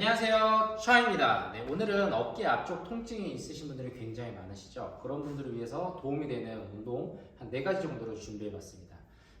안녕하세요. 슈아입니다. 네, 오늘은 어깨 앞쪽 통증이 있으신 분들이 굉장히 많으시죠. 그런 분들을 위해서 도움이 되는 운동 한 네 가지 정도를 준비해 봤습니다.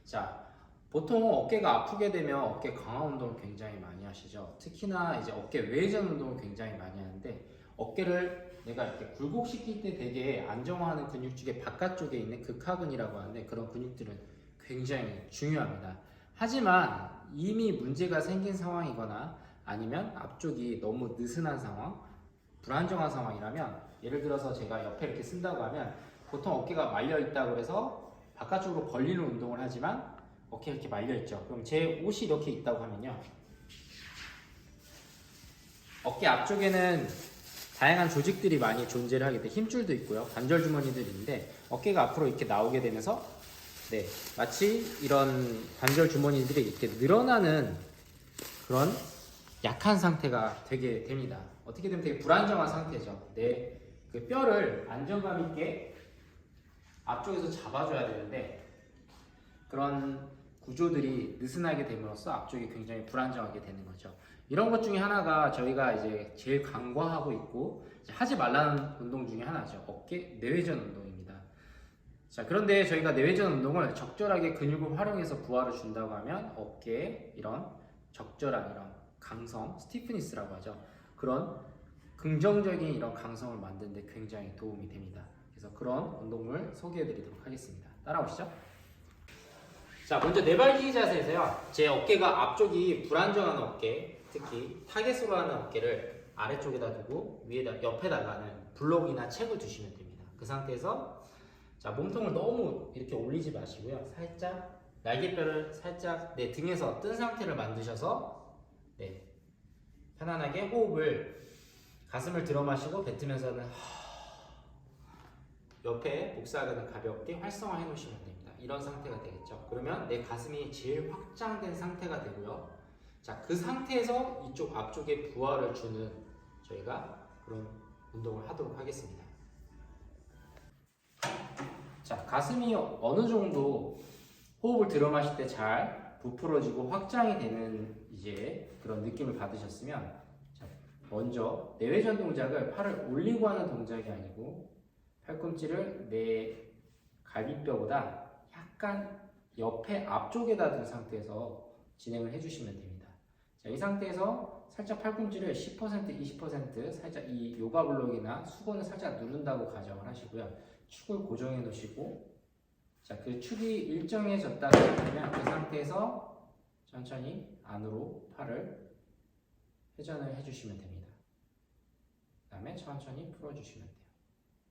자, 보통 어깨가 아프게 되면 어깨 강화 운동을 굉장히 많이 하시죠. 특히나 이제 어깨 외전 운동을 굉장히 많이 하는데 어깨를 내가 이렇게 굴곡시킬 때 되게 안정화하는 근육 중에 바깥쪽에 있는 극하근이라고 하는데 그런 근육들은 굉장히 중요합니다. 하지만 이미 문제가 생긴 상황이거나 아니면 앞쪽이 너무 느슨한 상황, 불안정한 상황이라면 예를 들어서 제가 옆에 이렇게 쓴다고 하면 보통 어깨가 말려 있다고 해서 바깥쪽으로 벌리는 운동을 하지만 어깨가 이렇게 말려 있죠. 그럼 제 옷이 이렇게 있다고 하면요. 어깨 앞쪽에는 다양한 조직들이 많이 존재를 하게 돼 힘줄도 있고요. 관절 주머니들이 있는데 어깨가 앞으로 이렇게 나오게 되면서 네, 마치 이런 관절 주머니들이 이렇게 늘어나는 그런 약한 상태가 되게 됩니다. 어떻게 되면 되게 불안정한 상태죠. 내 그 뼈를 안정감 있게 앞쪽에서 잡아줘야 되는데 그런 구조들이 느슨하게 됨으로써 앞쪽이 굉장히 불안정하게 되는 거죠. 이런 것 중에 하나가 저희가 이제 제일 강조하고 있고 하지 말라는 운동 중에 하나죠. 어깨 내외전 운동입니다. 자, 그런데 저희가 내외전 운동을 적절하게 근육을 활용해서 부하를 준다고 하면 어깨에 이런 적절한 이런 강성, 스티프니스라고 하죠. 그런 긍정적인 이런 강성을 만드는데 굉장히 도움이 됩니다. 그래서 그런 운동을 소개해 드리도록 하겠습니다. 따라오시죠. 자, 먼저 네발기 자세에서요. 제 어깨가 앞쪽이 불안정한 어깨, 특히 타겟으로 하는 어깨를 아래쪽에다 두고 위에다 옆에다가는 블록이나 책을 두시면 됩니다. 그 상태에서 자, 몸통을 너무 이렇게 올리지 마시고요. 살짝 날개뼈를 살짝 내 등에서 뜬 상태를 만드셔서 네, 편안하게 호흡을 가슴을 들어 마시고 뱉으면서는 하- 옆에 복사근을 가볍게 활성화해 놓으시면 됩니다. 이런 상태가 되겠죠. 그러면 내 가슴이 제일 확장된 상태가 되고요. 자, 그 상태에서 이쪽 앞쪽에 부하를 주는 저희가 그런 운동을 하도록 하겠습니다. 자, 가슴이 어느 정도 호흡을 들어 마실 때 잘 부풀어지고 확장이 되는 이제 그런 느낌을 받으셨으면 자, 먼저 내외전 동작을 팔을 올리고 하는 동작이 아니고 팔꿈치를 내 갈비뼈보다 약간 옆에 앞쪽에다 둔 상태에서 진행을 해주시면 됩니다. 자, 이 상태에서 살짝 팔꿈치를 10% 20% 살짝 이 요가 블록이나 수건을 살짝 누른다고 가정을 하시고요. 축을 고정해 놓으시고 자, 그 축이 일정해졌다고 하면 그 상태에서 천천히 안으로 팔을 회전을 해주시면 됩니다. 그 다음에 천천히 풀어주시면 돼요.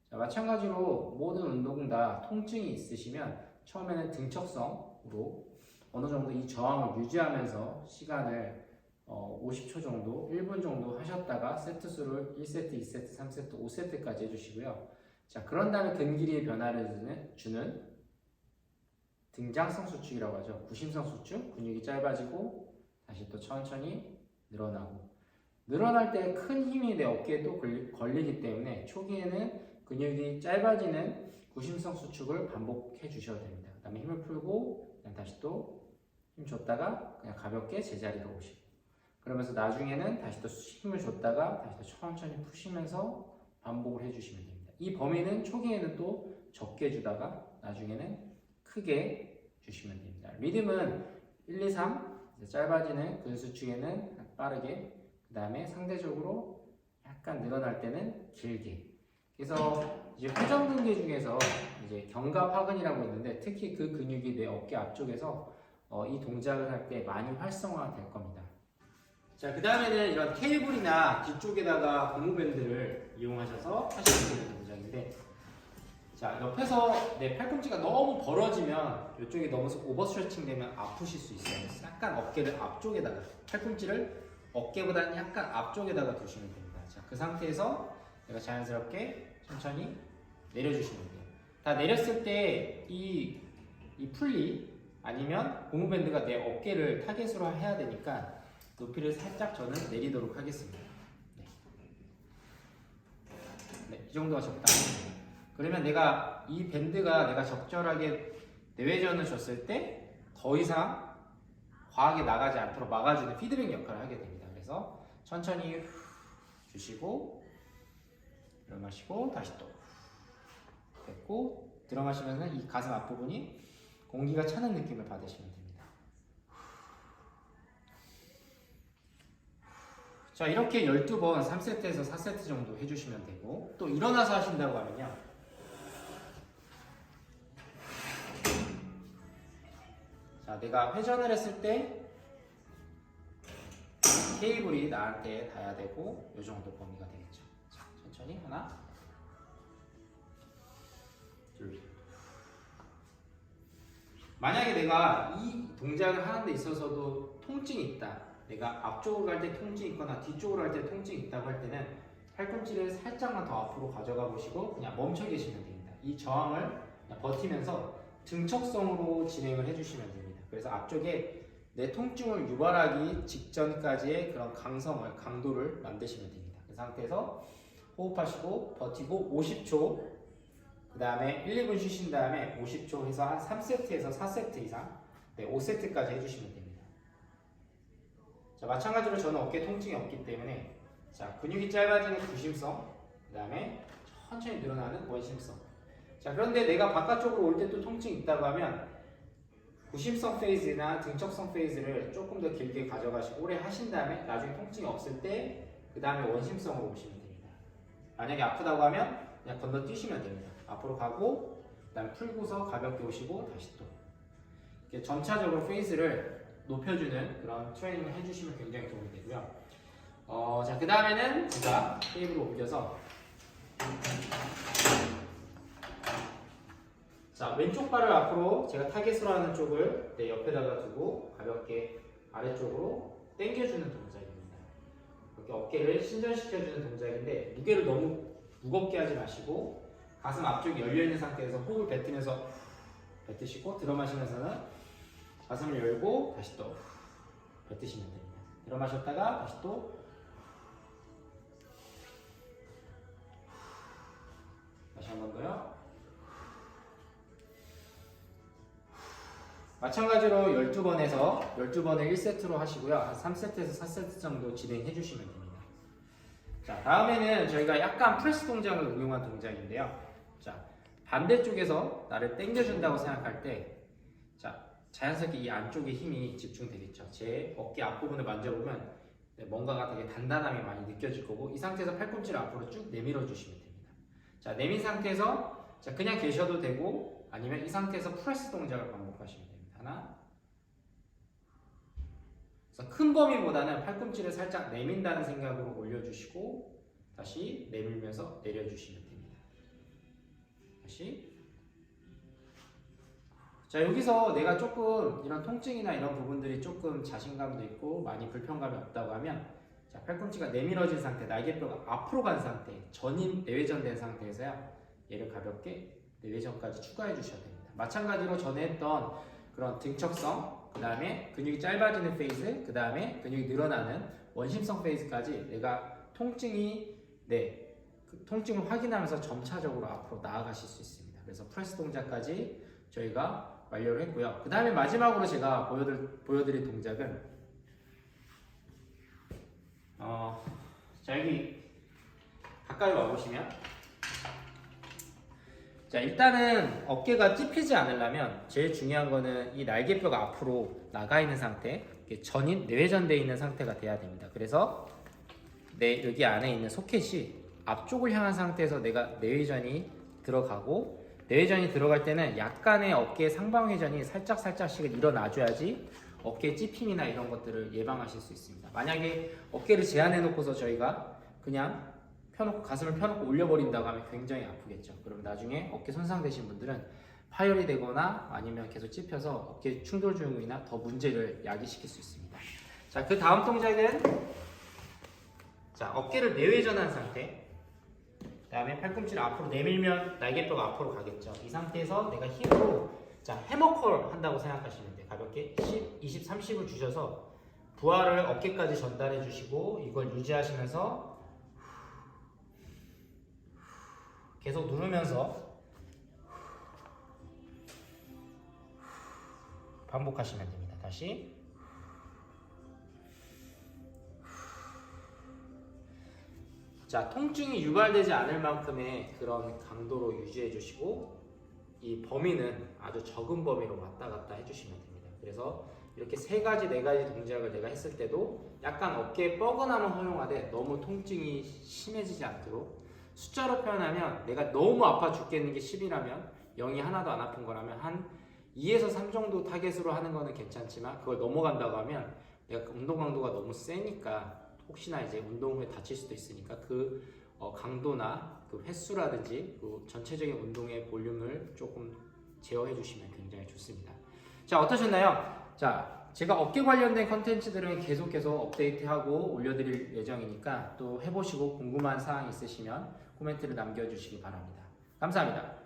자, 마찬가지로 모든 운동 다 통증이 있으시면 처음에는 등척성으로 어느 정도 이 저항을 유지하면서 시간을 어, 50초 정도, 1분 정도 하셨다가 세트 수를 1세트, 2세트, 3세트, 5세트까지 해주시고요. 자, 그런 다음에 근 길이의 변화를 주는, 주는 등장성 수축이라고 하죠. 구심성 수축, 근육이 짧아지고 다시 또 천천히 늘어나고 늘어날 때 큰 힘이 내 어깨에 또 걸리, 걸리기 때문에 초기에는 근육이 짧아지는 구심성 수축을 반복해 주셔야 됩니다. 그 다음에 힘을 풀고 다시 또 힘 줬다가 그냥 가볍게 제자리로 오시고 그러면서 나중에는 다시 또 힘을 줬다가 다시 또 천천히 푸시면서 반복을 해주시면 됩니다. 이 범위는 초기에는 또 적게 주다가 나중에는 크게 주시면 됩니다. 리듬은 1, 2, 3 짧아지는 근수축에는 빠르게 그 다음에 상대적으로 약간 늘어날 때는 길게 그래서 이제 회전근개 중에서 이제 견갑하근이라고 있는데 특히 그 근육이 내 어깨 앞쪽에서 어, 이 동작을 할 때 많이 활성화될 겁니다. 자, 그 다음에는 이런 케이블이나 뒤쪽에다가 고무밴드를 이용하셔서 있는 동작인데, 자, 옆에서 내 팔꿈치가 너무 벌어지면 이쪽이 너무 오버 스트레칭 되면 아프실 수 있어요. 약간 어깨를 앞쪽에다가, 팔꿈치를 어깨보다는 약간 앞쪽에다가 두시면 됩니다. 자, 그 상태에서 내가 자연스럽게 천천히 내려주시면 돼요. 다 내렸을 때 이 이 풀리 아니면 고무밴드가 내 어깨를 타겟으로 해야 되니까 높이를 살짝 저는 내리도록 하겠습니다. 네, 네, 이 정도가 적당합니다. 그러면 내가 이 밴드가 내가 적절하게 내외전을 줬을 때 더 이상 과하게 나가지 않도록 막아주는 피드백 역할을 하게 됩니다. 그래서 천천히 후 주시고 들어마시고 다시 또 뱉고 들어마시면서 이 가슴 앞부분이 공기가 차는 느낌을 받으시면 됩니다. 자 이렇게 12번 3세트에서 4세트 정도 해주시면 되고 또 일어나서 하신다고 하면요 자 내가 회전을 했을 때 케이블이 나한테 닿아야 되고 이 정도 범위가 되겠죠 자 천천히 하나 둘 만약에 내가 이 동작을 하는 데 있어서도 통증이 있다 내가 앞쪽으로 갈 때 통증이 있거나 뒤쪽으로 갈 때 통증이 있다고 할 때는 팔꿈치를 살짝만 더 앞으로 가져가 보시고 그냥 멈춰 계시면 됩니다. 이 저항을 버티면서 등척성으로 진행을 해주시면 됩니다. 그래서 앞쪽에 내 통증을 유발하기 직전까지의 그런 강성을 강도를 만드시면 됩니다. 그 상태에서 호흡하시고 버티고 50초 그 다음에 1, 2분 쉬신 다음에 50초 해서 한 3세트에서 4세트 이상 네, 5세트까지 해주시면 됩니다. 자, 마찬가지로 저는 어깨 통증이 없기 때문에 자, 근육이 짧아지는 구심성, 그 다음에 천천히 늘어나는 원심성. 자, 그런데 내가 바깥쪽으로 올 때 또 통증이 있다고 하면 구심성 페이즈나 등척성 페이즈를 조금 더 길게 가져가시고 오래 하신 다음에 나중에 통증이 없을 때 그 다음에 원심성으로 오시면 됩니다. 만약에 아프다고 하면 그냥 건너뛰시면 됩니다. 앞으로 가고 그 다음에 풀고서 가볍게 오시고 다시 또 이렇게 점차적으로 페이즈를 높여주는 그런 트레이닝을 해주시면 굉장히 도움이 되고요. 어, 자, 그 다음에는 제가 테이블을 옮겨서 자, 왼쪽 발을 앞으로 제가 타겟으로 하는 쪽을 내 옆에다가 두고 가볍게 아래쪽으로 당겨주는 동작입니다. 이렇게 어깨를 신전시켜주는 동작인데 무게를 너무 무겁게 하지 마시고 가슴 앞쪽이 열려있는 상태에서 호흡을 뱉으면서 뱉으시고 들어 마시면서는 가슴을 열고 다시 또 뱉으시면 됩니다. 들어 마셨다가 다시 또 다시 한 번 더요. 마찬가지로 12번에서 12번을 1세트로 하시고요. 한 3세트에서 4세트 정도 진행해 주시면 됩니다. 자, 다음에는 저희가 약간 프레스 동작을 응용한 동작인데요. 자, 반대쪽에서 나를 당겨준다고 생각할 때, 자, 자연스럽게 이 안쪽에 힘이 집중되겠죠. 제 어깨 앞부분을 만져보면 네, 뭔가가 되게 단단함이 많이 느껴질 거고, 이 상태에서 팔꿈치를 앞으로 쭉 내밀어 주시면 됩니다. 자, 내민 상태에서 자, 그냥 계셔도 되고, 아니면 이 상태에서 프레스 동작을 반복하시면 됩니다. 하나, 그래서 큰 범위보다는 팔꿈치를 살짝 내민다는 생각으로 올려주시고 다시 내밀면서 내려주시면 됩니다. 다시 자 여기서 내가 조금 이런 통증이나 이런 부분들이 조금 자신감도 있고 많이 불편감이 없다고 하면 자 팔꿈치가 내밀어진 상태 날개뼈가 앞으로 간 상태 전인 내외전된 상태에서야 얘를 가볍게 내외전까지 추가해 주셔야 됩니다. 마찬가지로 전에 했던 그런 등척성 그 다음에 근육이 짧아지는 페이즈, 그 다음에 근육이 늘어나는 원심성 페이즈까지 내가 통증이 네, 그 통증을 확인하면서 점차적으로 앞으로 나아가실 수 있습니다. 그래서 프레스 동작까지 저희가 완료를 했고요. 그 다음에 마지막으로 제가 보여드릴, 보여드릴 동작은 어, 자 여기 가까이 와보시면 자 일단은 어깨가 찝히지 않으려면 제일 중요한 거는 이 날개뼈가 앞으로 나가 있는 상태 전인 내회전되어 있는 상태가 돼야 됩니다. 그래서 내 여기 안에 있는 소켓이 앞쪽을 향한 상태에서 내가 내회전이 들어가고 내회전이 들어갈 때는 약간의 어깨 상방 회전이 살짝 살짝씩 일어나줘야지 어깨 찝힘이나 이런 것들을 예방하실 수 있습니다. 만약에 어깨를 제한해 놓고서 저희가 그냥 펴놓고 가슴을 펴놓고 올려버린다고 하면 굉장히 아프겠죠. 그럼 나중에 어깨 손상되신 분들은 파열이 되거나 아니면 계속 찝혀서 어깨 충돌 증후이나 더 문제를 야기시킬 수 있습니다. 자, 그 다음 동작은 자 어깨를 내외전한 상태. 그다음에 팔꿈치를 앞으로 내밀면 날개뼈가 앞으로 가겠죠. 이 상태에서 내가 힘으로 자 해머컬 한다고 생각하시면 돼요. 가볍게 10, 20, 30을 주셔서 부하를 어깨까지 전달해 주시고 이걸 유지하시면서 계속 누르면서 반복하시면 됩니다. 다시 자, 통증이 유발되지 않을 만큼의 그런 강도로 유지해 주시고 이 범위는 아주 적은 범위로 왔다 갔다 해주시면 됩니다. 그래서 이렇게 세 가지, 네 가지 동작을 내가 했을 때도 약간 어깨에 뻐근함은 허용하되 너무 통증이 심해지지 않도록 숫자로 표현하면 내가 너무 아파 죽겠는 게 10이라면 0이 하나도 안 아픈 거라면 한 2에서 3 정도 타겟으로 하는 거는 괜찮지만 그걸 넘어간다고 하면 내가 운동 강도가 너무 세니까 혹시나 이제 운동 후에 다칠 수도 있으니까 그 어, 강도나 그 횟수라든지 그 전체적인 운동의 볼륨을 조금 제어해 주시면 굉장히 좋습니다. 자 어떠셨나요? 자 제가 어깨 관련된 컨텐츠들은 계속해서 업데이트하고 올려드릴 예정이니까 또 해보시고 궁금한 사항 있으시면 코멘트를 남겨주시기 바랍니다. 감사합니다.